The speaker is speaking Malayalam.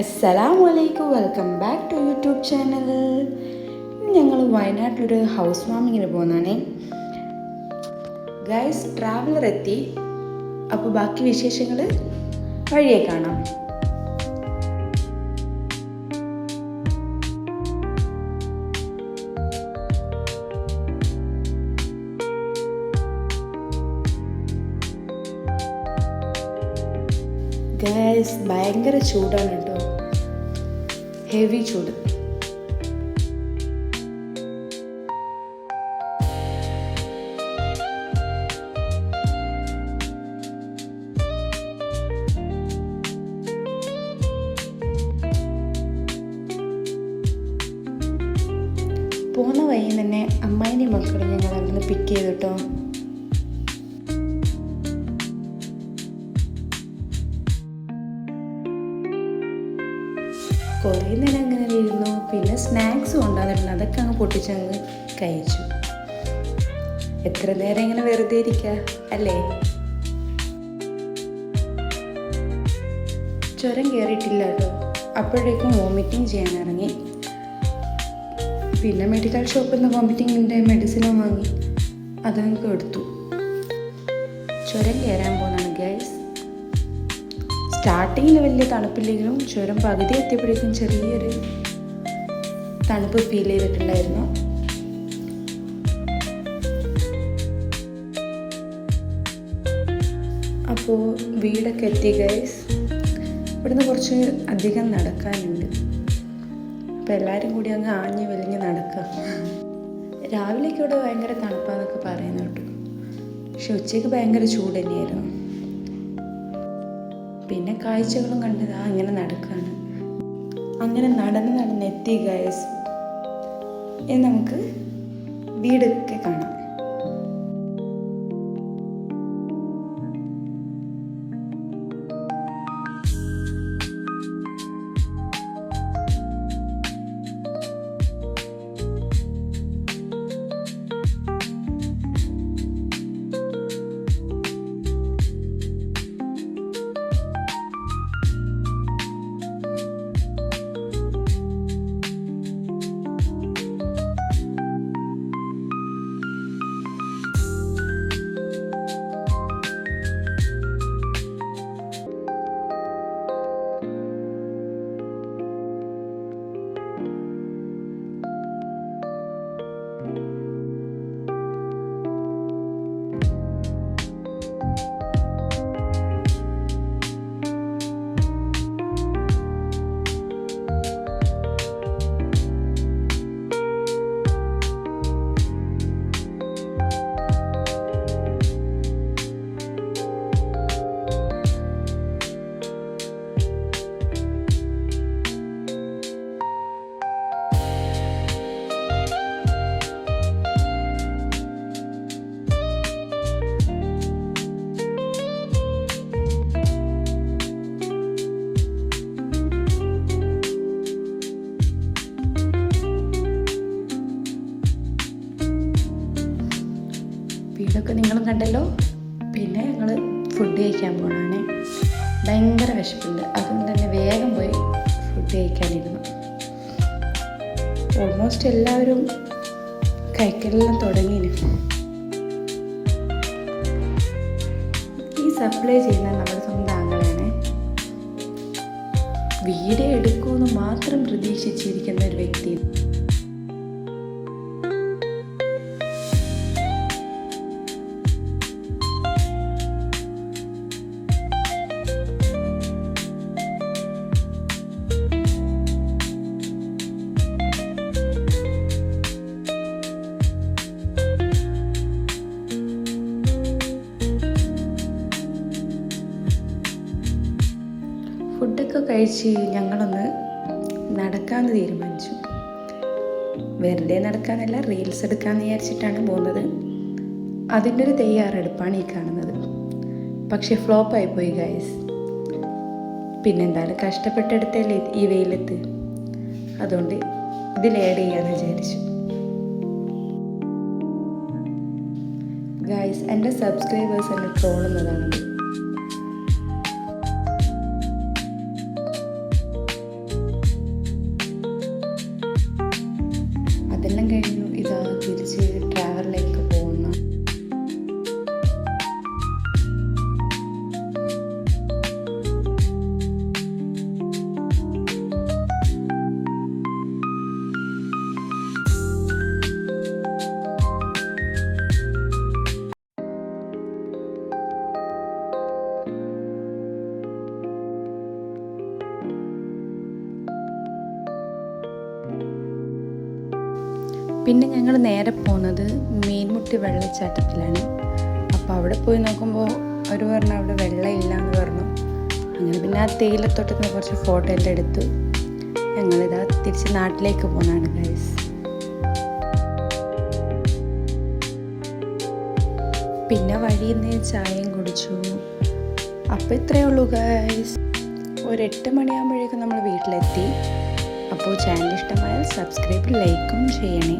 അസ്സലാമു അലൈക്കും welcome back to YouTube channel ഞങ്ങൾ വയനാട്ടിലൊരു ഹൗസ് വാമിങ്ങിന് പോകുന്നതാണേ. ഗൈസ് ട്രാവലർ എത്തി. അപ്പോൾ ബാക്കി വിശേഷങ്ങൾ വഴിയെ കാണാം. ഭയങ്കര ചൂടാണ് കേട്ടോ. ഹെവി ചൂട്. പോണ വഴി തന്നെ അമ്മായിന്റെ മക്കൾ ഞങ്ങൾ അവിടുന്ന് പിക്ക് ചെയ്തു കുറേ നേരം അങ്ങനെ ഇരുന്നു. പിന്നെ സ്നാക്സ് കൊണ്ടുവന്നിരുന്നു അതൊക്കെ അങ്ങ് പൊട്ടിച്ചങ്ങ് കഴിച്ചു. എത്ര നേരം ഇങ്ങനെ വെറുതെ ഇരിക്കുക അല്ലേ? ചുരം കയറിയിട്ടില്ല കേട്ടോ. അപ്പോഴേക്കും വോമിറ്റിംഗ് ചെയ്യാൻ ഇറങ്ങി പിന്നെ മെഡിക്കൽ ഷോപ്പിൽ നിന്ന് വോമിറ്റിങ്ങിന്റെ മെഡിസിനും വാങ്ങി. അതങ്ങ് എടുത്തു. ചുരം കയറാൻ പോകുന്നതാണ് സ്റ്റാർട്ടിങ്ങിൽ വലിയ തണുപ്പില്ലെങ്കിലും ചുരം പകുതി എത്തിയപ്പോഴേക്കും ചെറിയൊരു തണുപ്പ് ഫീൽ ചെയ്തിട്ടുണ്ടായിരുന്നു. അപ്പോൾ വീടൊക്കെ എത്തി ഗൈസ് ഇവിടുന്ന് കുറച്ച് അധികം നടക്കാനുണ്ട്. അപ്പോൾ എല്ലാവരും കൂടി അങ്ങ് ആഞ്ഞ് വലിഞ്ഞ് നടക്കുക രാവിലേക്ക് ഇവിടെ ഭയങ്കര തണുപ്പാന്നൊക്കെ പറയുന്നുണ്ട്. പക്ഷെ ഉച്ചയ്ക്ക് ഭയങ്കര ചൂട് തന്നെയായിരുന്നു. പിന്നെ കാഴ്ചകളും കണ്ടത് അങ്ങനെ നടക്കുകയാണ് അങ്ങനെ നടന്ന് നടന്ന് എത്തി ഗയസ് ഇനി നമുക്ക് വീടൊക്കെ കാണാം. വീടൊക്കെ നിങ്ങളും കണ്ടല്ലോ? പിന്നെ ഞങ്ങൾ ഫുഡ് കഴിക്കാൻ പോകണേ ഭയങ്കര വിശപ്പുണ്ട്. അതുകൊണ്ട് തന്നെ വേഗം പോയി ഫുഡ് കഴിക്കാനിരുന്നു. ഓൾമോസ്റ്റ് എല്ലാവരും കഴിക്കലെല്ലാം തുടങ്ങിയിരുന്നു ഈ സപ്ലൈ ചെയ്യുന്ന നമ്മുടെ സ്വന്തം ആങ്ങളാണ്. വീഡിയോ എടുക്കുമെന്ന് മാത്രം പ്രതീക്ഷിച്ചിരിക്കുന്ന ഒരു വ്യക്തി കഴിച്ച് ഞങ്ങളൊന്ന് നടക്കാമെന്ന് തീരുമാനിച്ചു. വെറുതെ നടക്കാനല്ല റീൽസ് എടുക്കാമെന്ന് വിചാരിച്ചിട്ടാണ് പോകുന്നത്. അതിന്റെ ഒരു തയ്യാറെടുപ്പാണ് ഈ കാണുന്നത്. പക്ഷെ ഫ്ലോപ്പായി പോയി ഗൈസ് പിന്നെന്തായാലും കഷ്ടപ്പെട്ടെടുത്തല്ലേ ഈ വെയിലത്ത്? അതുകൊണ്ട് ഇതിൽ ആഡ് ചെയ്യാമെന്ന് വിചാരിച്ചു. ഗൈസ് എന്റെ സബ്സ്ക്രൈബേഴ്സ് എന്നെ ട്രോളുന്നതാണ് പിന്നെ ഞങ്ങൾ നേരെ പോകുന്നത് മീൻമുട്ടി വെള്ളച്ചാട്ടത്തിലാണ്. അപ്പോൾ അവിടെ പോയി നോക്കുമ്പോൾ അവർ പറഞ്ഞു അവിടെ വെള്ളമില്ല എന്ന് പറഞ്ഞു. അങ്ങനെ പിന്നെ ആ തേയിലത്തോട്ടത്തിൽ നിന്ന് കുറച്ച് ഫോട്ടോ എല്ലാം എടുത്തു. ഞങ്ങളിതാ തിരിച്ച് നാട്ടിലേക്ക് പോകുന്നതാണ് ഗൈസ് പിന്നെ വഴിയിൽ നിന്ന് ചായയും കുടിച്ചു. അപ്പോൾ ഇത്രയേ ഉള്ളൂ ഗൈസ് ഒരു എട്ട് മണിയാകുമ്പോഴേക്കും നമ്മൾ വീട്ടിലെത്തി. അപ്പോൾ ചാനൽ ഇഷ്ടമായാൽ സബ്സ്ക്രൈബ് ലൈക്കും ചെയ്യണേ.